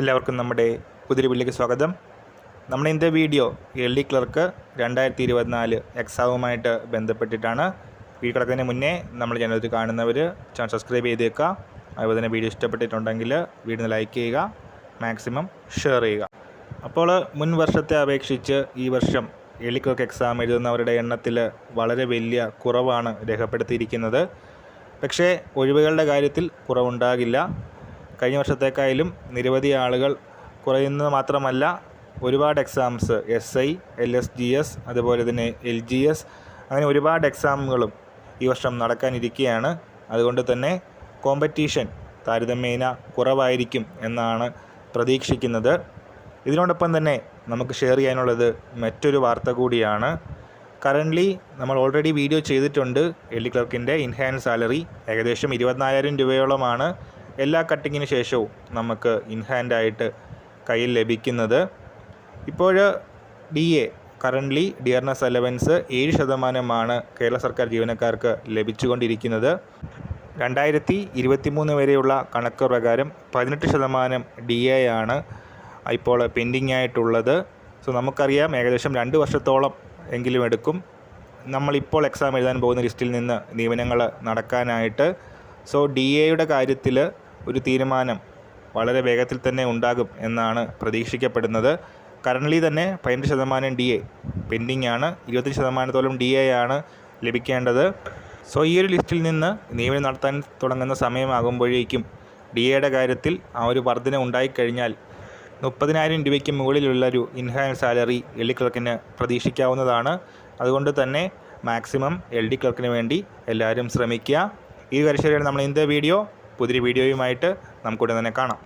എല്ലാവർക്കും നമ്മുടെ പുതിരി വീട്ടിലേക്ക് സ്വാഗതം. നമ്മുടെ ഇന്നത്തെ വീഡിയോ എൽ ഡി ക്ലർക്ക് രണ്ടായിരത്തി ഇരുപത്തിനാല് എക്സാമുമായിട്ട് ബന്ധപ്പെട്ടിട്ടാണ്. വീഡിയോ കിടക്കുന്നതിന് മുന്നേ നമ്മൾ ചാനൽ കാണുന്നവർ ചാനൽ സബ്സ്ക്രൈബ് ചെയ്തേക്കുക. അതുപോലെ തന്നെ വീഡിയോ ഇഷ്ടപ്പെട്ടിട്ടുണ്ടെങ്കിൽ വീഡിയോ ലൈക്ക് ചെയ്യുക. മാക്സിമം ഷെയർ ചെയ്യുക. അപ്പോൾ മുൻ വർഷത്തെ അപേക്ഷിച്ച് ഈ വർഷം എൽ ഡി ക്ലർക്ക് എക്സാം എഴുതുന്നവരുടെ എണ്ണത്തിൽ വളരെ വലിയ കുറവാണ് രേഖപ്പെടുത്തിയിരിക്കുന്നത്. പക്ഷേ ഒഴിവുകളുടെ കാര്യത്തിൽ കുറവുണ്ടാകില്ല. കഴിഞ്ഞ വർഷത്തേക്കായാലും നിരവധി ആളുകൾ കുറയുന്നത് മാത്രമല്ല ഒരുപാട് exams S I L S G S അതുപോലെ തന്നെ എൽ ജി എസ് അങ്ങനെ ഒരുപാട് എക്സാമുകളും ഈ വർഷം നടക്കാനിരിക്കുകയാണ്. അതുകൊണ്ട് തന്നെ കോമ്പറ്റീഷൻ താരതമ്യേന കുറവായിരിക്കും എന്നാണ് പ്രതീക്ഷിക്കുന്നത്. ഇതിനോടൊപ്പം തന്നെ നമുക്ക് ഷെയർ ചെയ്യാനുള്ളത് മറ്റൊരു വാർത്ത കൂടിയാണ്. കറന്റ്ലി നമ്മൾ ഓൾറെഡി വീഡിയോ ചെയ്തിട്ടുണ്ട്. ഡി ക്ലർക്കിന്റെ ഇൻഹാൻഡ് സാലറി ഏകദേശം ഇരുപത്തിനാലായിരം രൂപയോളമാണ്. എല്ലാ കട്ടിങ്ങിന് ശേഷവും നമുക്ക് ഇൻഹാൻഡായിട്ട് കയ്യിൽ ലഭിക്കുന്നത്. ഇപ്പോൾ D A currently dearness allowance ഏഴ് ശതമാനമാണ് കേരള സർക്കാർ ജീവനക്കാർക്ക് ലഭിച്ചുകൊണ്ടിരിക്കുന്നത്. രണ്ടായിരത്തി ഇരുപത്തി മൂന്ന് വരെയുള്ള കണക്ക് പ്രകാരം പതിനെട്ട് ശതമാനം ഡി എ ആണ് ഇപ്പോൾ പെൻഡിങ് ആയിട്ടുള്ളത് സോ നമുക്കറിയാം ഏകദേശം രണ്ട് വർഷത്തോളം എങ്കിലും എടുക്കും. നമ്മളിപ്പോൾ എക്സാം എഴുതാൻ പോകുന്ന ലിസ്റ്റിൽ നിന്ന് നിയമനങ്ങൾ നടക്കാനായിട്ട്. സോ ഡി എയുടെ കാര്യത്തിൽ ഒരു തീരുമാനം വളരെ വേഗത്തിൽ തന്നെ ഉണ്ടാകും എന്നാണ് പ്രതീക്ഷിക്കപ്പെടുന്നത്. കറന്റ്ലി തന്നെ പതിനെട്ട് ശതമാനം ഡി എ പെൻഡിങ് ആണ് ഇരുപത്തഞ്ച് ശതമാനത്തോളം ഡി എ ആണ് ലഭിക്കേണ്ടത്. സോ ഈ ഒരു ലിസ്റ്റിൽ നിന്ന് നിയമനം നടത്താൻ തുടങ്ങുന്ന സമയമാകുമ്പോഴേക്കും ഡി എയുടെ കാര്യത്തിൽ ആ ഒരു വർധന ഉണ്ടായിക്കഴിഞ്ഞാൽ മുപ്പതിനായിരം രൂപയ്ക്ക് മുകളിലുള്ള ഒരു in hand salary L D ക്ലർക്കിന് പ്രതീക്ഷിക്കാവുന്നതാണ്. അതുകൊണ്ട് തന്നെ മാക്സിമം എൽ ഡി ക്ലർക്കിന് വേണ്ടി എല്ലാവരും ശ്രമിക്കുക. ഈ വരശ്ശേരിയാണ് നമ്മൾ ഇന്നത്തെ വീഡിയോ പുതിയൊരു വീഡിയോയുമായിട്ട് നമുക്കുടൻ തന്നെ കാണാം.